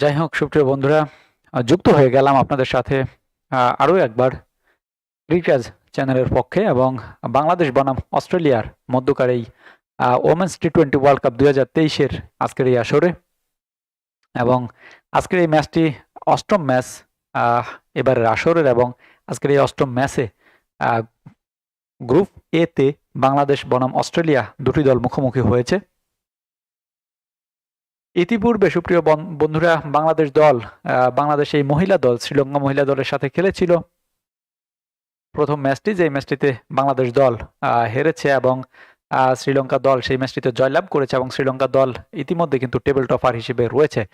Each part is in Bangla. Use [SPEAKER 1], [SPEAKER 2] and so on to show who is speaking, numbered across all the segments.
[SPEAKER 1] যাই হোক, সুপ্রিয় বন্ধুরা যুক্ত হয়ে গেলাম আপনাদের সাথে আরও একবার ক্রিকেট চ্যানেলের পক্ষে এবং বাংলাদেশ বনাম অস্ট্রেলিয়ার মধ্যকার এই women's T twenty world cup দুই হাজার তেইশের আজকের এই আসরে এবং আজকের এই ম্যাচটি অষ্টম ম্যাচ এবারের আসরের এবং আজকের এই অষ্টম ম্যাচে গ্রুপ এ তে বাংলাদেশ বনাম অস্ট্রেলিয়া দুটি দল মুখোমুখি হয়েছে। ইতিপূর্বে, সুপ্রিয় বন- বন্ধুরা, বাংলাদেশ দল বাংলাদেশ এই মহিলা দল, শ্রীলঙ্কা মহিলা দলের সাথে খেলেছিল। প্রথম ম্যাচটি যে ম্যাচটিতে বাংলাদেশ দল হেরেছে এবং শ্রীলঙ্কা দল সেই ম্যাচটিতে জয়লাভ করেছে এবং শ্রীলঙ্কা দল ইতিমধ্যে কিন্তু টেবিল টপার হিসেবে রয়েছে।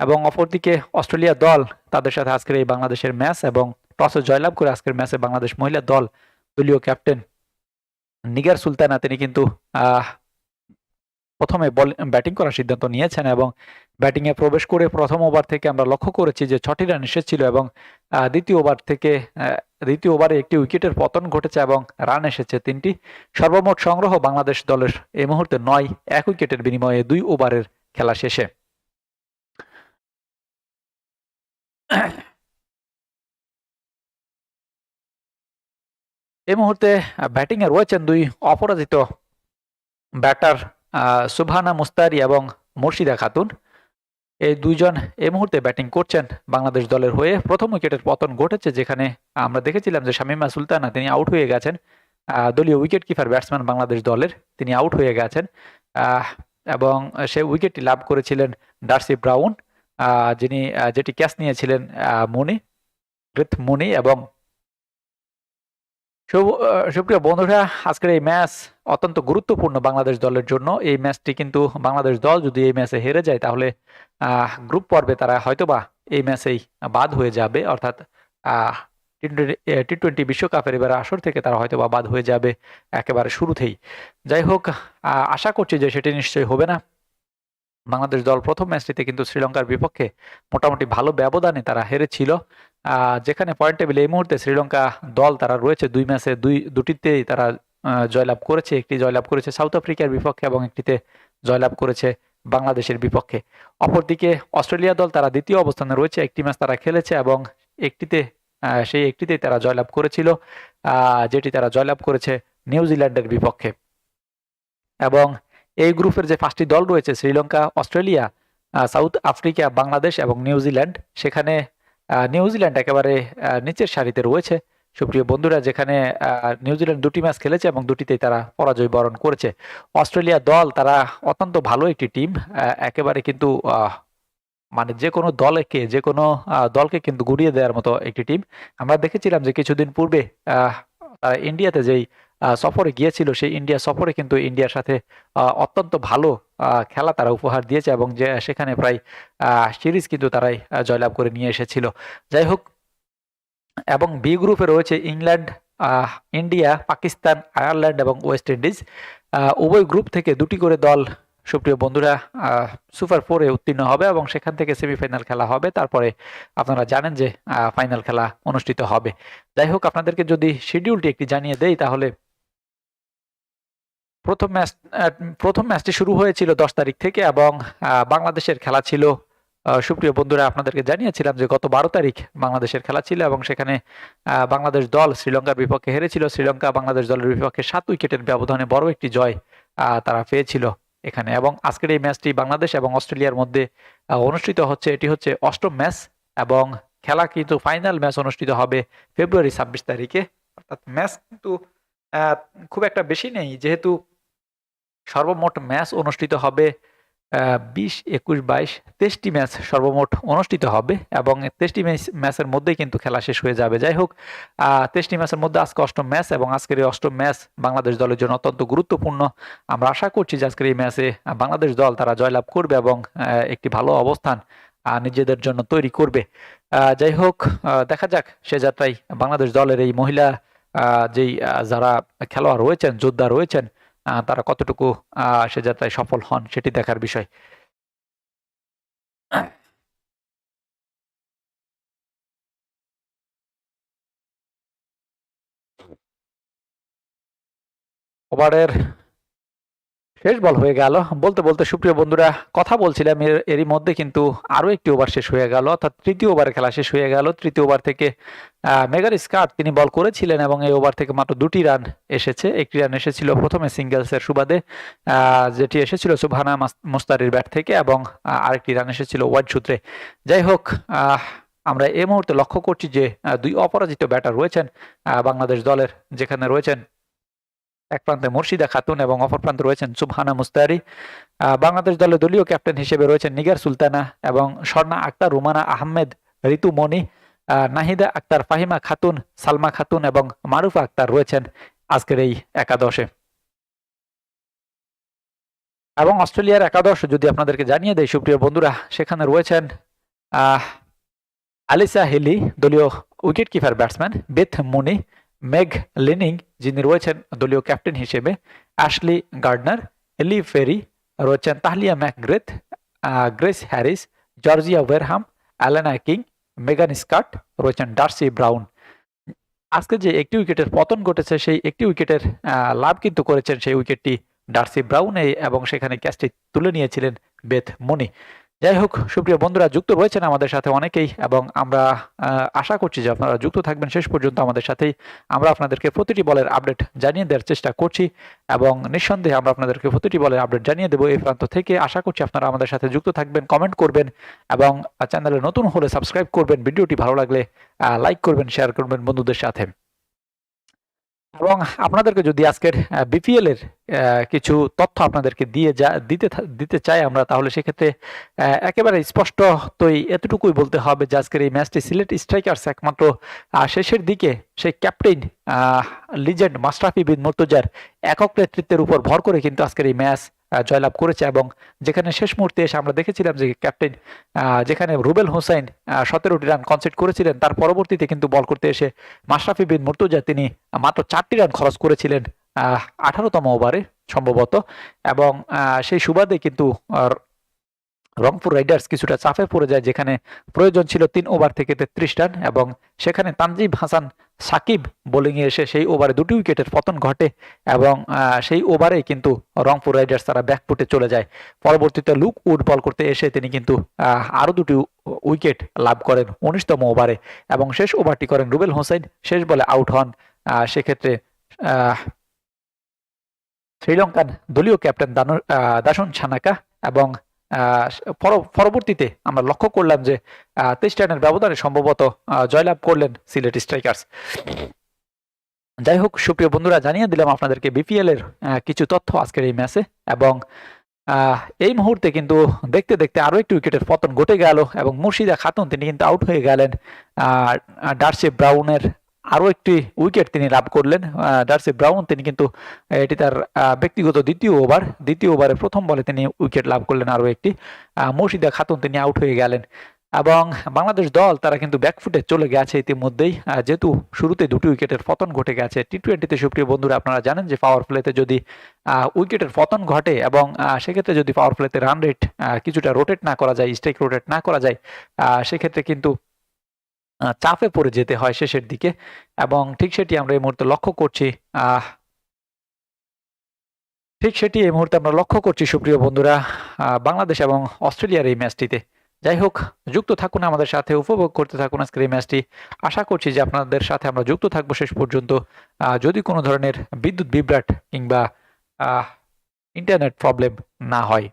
[SPEAKER 1] এবং অপরদিকে অস্ট্রেলিয়া দল, তাদের সাথে আজকের এই বাংলাদেশের ম্যাচ এবং টসে জয়লাভ করে আজকের ম্যাচে বাংলাদেশ মহিলা দল, দলীয় ক্যাপ্টেন নিগার সুলতানা, তিনি কিন্তু প্রথমে ব্যাটিং করার সিদ্ধান্ত নিয়েছেন এবং ব্যাটিংয়ে প্রবেশ করে প্রথম ওভার থেকে আমরা লক্ষ্য করেছি যে ছটি রান এসেছিল এবং দ্বিতীয় ওভার থেকে দ্বিতীয় ওভারে একটি উইকেটের পতন ঘটেছে এবং রান এসেছে তিনটি। সর্বমোট সংগ্রহ বাংলাদেশ দলের এই মুহূর্তে নয়, এক উইকেটের বিনিময়ে দুই ওভারের খেলা শেষে। এই মুহূর্তে ব্যাটিংয়ে রয়েছেন দুই অপরাজিত ব্যাটার সুবহানা মুস্তারি এবং মুর্শিদা খাতুন। এই দুইজন এই মুহূর্তে ব্যাটিং করছেন বাংলাদেশ দলের হয়ে। প্রথম উইকেটের পতন ঘটেছে যেখানে আমরা দেখেছিলাম যে শামিমা সুলতানা, তিনি আউট হয়ে গেছেন। দলীয় উইকেট কিপার ব্যাটসম্যান বাংলাদেশ দলের, তিনি আউট হয়ে গেছেন। এবং সে উইকেটটি লাভ করেছিলেন ডার্সি ব্রাউন যিনি যেটি ক্যাচ নিয়েছিলেন মুনি গ্রিথ মুনি এবং সুপ্রিয় বন্ধুরা, আজকের এই ম্যাচ অত্যন্ত গুরুত্বপূর্ণ বাংলাদেশ দলের জন্য। এই ম্যাচটি কিন্তু বাংলাদেশ দল যদি এই ম্যাচে হেরে যায়, তাহলে গ্রুপ পর্বে তারা হয়তোবা এই ম্যাচেই বাদ হয়ে যাবে। অর্থাৎ টি টোয়েন্টি বিশ্বকাপের এবার আসর থেকে তারা হয়তোবা বাদ হয়ে যাবে একেবারে শুরুতেই। যাই হোক আশা করছি যে সেটি নিশ্চয়ই হবে না। বাংলাদেশ দল প্রথম ম্যাচটিতে কিন্তু শ্রীলঙ্কার বিপক্ষে মোটামুটি ভালো ব্যবধানে তারা হেরেছিল। যেখানে পয়েন্ট টেবিলে এই মুহূর্তে শ্রীলঙ্কা দল তারা রয়েছে দুই ম্যাচে দুই, দুটিতেই তারা জয়লাভ করেছে। একটি জয়লাভ করেছে সাউথ আফ্রিকার বিপক্ষে এবং একটিতে জয়লাভ করেছে বাংলাদেশের বিপক্ষে। অপরদিকে অস্ট্রেলিয়া দল তারা দ্বিতীয় অবস্থানে রয়েছে। একটি ম্যাচ তারা খেলেছে এবং একটিতে সেই একটিতেই তারা জয়লাভ করেছিল যেটি তারা জয়লাভ করেছে নিউজিল্যান্ডের বিপক্ষে। এবং এই গ্রুপের যে পাঁচটি দল রয়েছে, Sri Lanka, Australia South Africa, Bangladesh এবং নিউজিল্যান্ড সেখানে নিউজিল্যান্ড একেবারে নিচের সারিতে রয়েছে। সুপ্রিয় বন্ধুরা, যেখানে নিউজিল্যান্ড দুটি ম্যাচ খেলেছে এবং দুটিতেই তারা পরাজয় বরণ করেছে। অস্ট্রেলিয়া দল, তারা অত্যন্ত ভালো একটি টিম একেবারে কিন্তু মানে যে কোনো দলকে, যে কোনো দলকে কিন্তু গুড়িয়ে দেওয়ার মতো একটি টিম। আমরা দেখেছিলাম যে কিছুদিন পূর্বে ইন্ডিয়াতে যেই সফরে গিয়েছিল সেই ইন্ডিয়া সফরে কিন্তু ইন্ডিয়ার সাথে অত্যন্ত ভালো খেলা তারা উপহার দিয়েছে এবং যে, সেখানে প্রায় সিরিজ কিন্তু তারাই জয়লাভ করে নিয়ে এসেছিল। যাই হোক, এবং বি গ্রুপে রয়েছে ইংল্যান্ড ইন্ডিয়া, পাকিস্তান, আয়ারল্যান্ড এবং ওয়েস্ট ইন্ডিজ। উভয় গ্রুপ থেকে দুটি করে দল, সুপ্রিয় বন্ধুরা সুপার ফোরে উত্তীর্ণ হবে এবং সেখান থেকে সেমিফাইনাল খেলা হবে। তারপরে আপনারা জানেন যে ফাইনাল খেলা অনুষ্ঠিত হবে। যাই হোক, আপনাদেরকে যদি শিডিউলটি একটি জানিয়ে দেই, তাহলে প্রথম ম্যাচ প্রথম ম্যাচটি শুরু হয়েছিল দশ তারিখ থেকে এবং বাংলাদেশের খেলা ছিল সুপ্রিয় বন্ধুরা, আপনাদেরকে জানিয়েছিলাম যে গত বারো তারিখ বাংলাদেশের খেলা ছিল এবং সেখানে বাংলাদেশ দল শ্রীলঙ্কার বিপক্ষে হেরেছিল। শ্রীলঙ্কা বাংলাদেশ দলের বিপক্ষে সাত উইকেটের ব্যবধানে বড় একটি জয় তারা পেয়েছিল এখানে এবং আজকের এই ম্যাচটি বাংলাদেশ এবং অস্ট্রেলিয়ার মধ্যে অনুষ্ঠিত হচ্ছে। এটি হচ্ছে অষ্টম ম্যাচ এবং খেলা কিন্তু ফাইনাল ম্যাচ অনুষ্ঠিত হবে ফেব্রুয়ারি ছাব্বিশ তারিখে। অর্থাৎ ম্যাচ কিন্তু খুব একটা বেশি নেই। যেহেতু সর্বমোট ম্যাচ অনুষ্ঠিত হবে বিশ, একুশ, বাইশ, তেইশটি ম্যাচ সর্বমোট অনুষ্ঠিত হবে এবং তেইশটি ম্যাচ, ম্যাচের মধ্যেই কিন্তু খেলা শেষ হয়ে যাবে। যাই হোক তেইশটি ম্যাচের মধ্যে আজকে অষ্টম ম্যাচ এবং আজকের এই অষ্টম ম্যাচ বাংলাদেশ দলের জন্য অত্যন্ত গুরুত্বপূর্ণ। আমরা আশা করছি যে আজকের এই ম্যাচে বাংলাদেশ দল তারা জয়লাভ করবে এবং একটি ভালো অবস্থান নিজেদের জন্য তৈরি করবে। যাই হোক দেখা যাক সে যাত্রায় বাংলাদেশ দলের এই মহিলা যেই যারা খেলোয়াড় রয়েছেন, যোদ্ধা রয়েছেন তারা কতটুকু সে যাত্রায় সফল হন সেটি দেখার বিষয়। ওভারের শেষ বল হয়ে গেল। বলতে বলতে সুপ্রিয় বন্ধুরা, কথা বলছিলাম এরই মধ্যে কিন্তু আরও একটি ওভার শেষ হয়ে গেল, অর্থাৎ তৃতীয় ওভারে খেলা শেষ হয়ে গেল। তৃতীয় ওভার থেকে মেগার স্কার্ট তিনি বল করেছিলেন এবং এই ওভার থেকে মাত্র দুটি রান এসেছে। একটি রান এসেছিল প্রথমে সিঙ্গেলসের সুবাদে যেটি এসেছিল সুভানা মুস্তারির ব্যাট থেকে এবং আরেকটি রান এসেছিল ওয়াইড সূত্রে। যাই হোক আমরা এই মুহূর্তে লক্ষ্য করছি যে দুই অপরাজিত ব্যাটার রয়েছেন বাংলাদেশ দলের যেখানে রয়েছেন এক প্রান্তে মুর্শিদা খাতুন এবং অপর প্রান্তে রয়েছেন সুবহানা মুস্তারি। বাংলাদেশ দলের দলীয় ক্যাপ্টেন হিসেবে রয়েছেন নিগার সুলতানা এবং স্বর্ণা আক্তার, রুমানা আহমেদ, ঋতু মনি নাহিদা আক্তার, ফাহিমা খাতুন, সালমা খাতুন এবং মারুফা আক্তার রয়েছেন আজকের এই একাদশে। এবং অস্ট্রেলিয়ার একাদশ যদি আপনাদেরকে জানিয়ে দেয় সুপ্রিয় বন্ধুরা, সেখানে রয়েছেন আলিসা হিলি, দলীয় উইকেট কিপার ব্যাটসম্যান বেথ মুনি মেঘ লিনিং, যিনি রয়েছেন দলীয় ক্যাপ্টেন হিসেবে, অ্যাশলি গার্ডনার, এলি ফেরি, রয়েছেন Tahlia McGrath Grace Harris, Georgia Wareham, Alana King Megan Schutt, রয়েছেন ডার্সি ব্রাউন। আজকে যে একটি উইকেটের পতন ঘটেছে, সেই একটি উইকেটের লাভ কিন্তু করেছেন সেই উইকেটটি ডার্সি ব্রাউনে এবং সেখানে ক্যাচটি তুলে নিয়েছিলেন বেথ মনি। যাই হোক, সুপ্রিয় বন্ধুরা, যুক্ত রয়েছেন আমাদের সাথে অনেকেই এবং আমরা আশা করছি যে আপনারা যুক্ত থাকবেন। শেষ পর্যন্ত আমাদের সাথেই আমরা আপনাদেরকে প্রতিটি বলের আপডেট জানিয়ে দেওয়ার চেষ্টা করছি এবং নিঃসন্দেহে আমরা আপনাদেরকে প্রতিটি বলের আপডেট জানিয়ে দেবো এই প্রান্ত থেকে। আশা করছি আপনারা আমাদের সাথে যুক্ত থাকবেন, কমেন্ট করবেন এবং চ্যানেলে নতুন হলে সাবস্ক্রাইব করবেন। ভিডিওটি ভালো লাগলে লাইক করবেন, শেয়ার করবেন বন্ধুদের সাথে। এবং আপনাদেরকে যদি আজকের বিপিএল এর কিছু তথ্য আপনাদেরকে দিয়ে যা, দিতে দিতে চাই আমরা, তাহলে সেক্ষেত্রে একেবারে একেবারে স্পষ্টতই এতটুকুই বলতে হবে যে আজকের এই ম্যাচটি সিলেট স্ট্রাইকার্স একমাত্র শেষের দিকে সেই ক্যাপ্টেন লিজেন্ড মাস্টাফি বিন মর্তুজার একক নেতৃত্বের উপর ভর করে কিন্তু আজকের এই ম্যাচ জয়লাভ করেছে এবং যেখানে শেষ মুহূর্তে এসে আমরা দেখেছিলাম যে ক্যাপ্টেন যেখানে রুবেল হোসাইন সতেরোটি রান কনসেট করেছিলেন, তার পরবর্তীতে কিন্তু বল করতে এসে মাশরাফি বিন মুর্তুজা তিনি মাত্র চারটি রান খরচ করেছিলেন আঠারোতম ওভারে সম্ভবত এবং সেই সুবাদে কিন্তু রংপুর রাইডার্স কিছুটা চাপে পড়ে যায়, যেখানে প্রয়োজন ছিল তিন ওভার থেকে তেত্রিশ রান এবং সেখানে তানজিব হাসান সাকিব বোলিংয়ে এসে সেই ওভারে দুটি উইকেটের পতন ঘটে এবং সেই ওভারেই কিন্তু রংপুর রাইডার্স তারা ব্যাকফুটে চলে যায়। পরবর্তীতে লুক উড বল করতে এসে তিনি কিন্তু আরও দুটি উইকেট লাভ করেন উনিশতম ওভারে এবং শেষ ওভারটি করেন রুবেল হোসেন, শেষ বলে আউট হন সেক্ষেত্রে শ্রীলঙ্কান দলীয় ক্যাপ্টেন দানু- দাসন ছানাকা এবং পরবর্তীতে আমরা লক্ষ্য করলাম যে তেইশ রানের ব্যবধানে সম্ভবত জয়লাভ করলেন সিলেট স্ট্রাইকার্স। যাই হোক, সুপ্রিয় বন্ধুরা, জানিয়ে দিলাম আপনাদেরকে বিপিএল এর কিছু তথ্য আজকের এই ম্যাচে এবং এই মুহূর্তে কিন্তু দেখতে দেখতে আরও একটি উইকেটের পতন ঘটে গেল এবং মুর্শিদা খাতুন, তিনি কিন্তু আউট হয়ে গেলেন ডার্সি ব্রাউনের আরও একটি উইকেট তিনি লাভ করলেন ডার্সি ব্রাউন তিনি কিন্তু এটি তার ব্যক্তিগত দ্বিতীয় ওভার দ্বিতীয় ওভারে প্রথম বলে তিনি উইকেট লাভ করলেন আরও একটি মুর্শিদা খাতুন তিনি আউট হয়ে গেলেন। এবং বাংলাদেশ দল তারা কিন্তু ব্যাকফুটে চলে গেছে ইতিমধ্যেই। যেহেতু শুরুতে দুটি উইকেটের পতন ঘটে গেছে টি টোয়েন্টিতে সুপ্রিয় বন্ধুরা আপনারা জানেন যে পাওয়ার প্লেতে যদি উইকেটের পতন ঘটে এবং সেক্ষেত্রে যদি পাওয়ার প্লেতে রান রেট কিছুটা রোটেট না করা যায় স্ট্রাইক রোটেট না করা যায় সেক্ষেত্রে কিন্তু চাপে পড়ে যেতে হয় শেষের দিকে। এবং ঠিক সেটি আমরা এই মুহূর্তে লক্ষ্য করছি। ঠিক সেটি এই মুহূর্তে আমরা লক্ষ্য করছি সুপ্রিয় বন্ধুরা বাংলাদেশ এবং অস্ট্রেলিয়ার এই ম্যাচটিতে। যাই হোক, যুক্ত থাকুন আমাদের সাথে, উপভোগ করতে থাকুন আজকের এই ম্যাচটি। আশা করছি যে আপনাদের সাথে আমরা যুক্ত থাকব শেষ পর্যন্ত। যদি কোনো ধরনের বিদ্যুৎ বিভ্রাট কিংবা ইন্টারনেট প্রবলেম না হয়।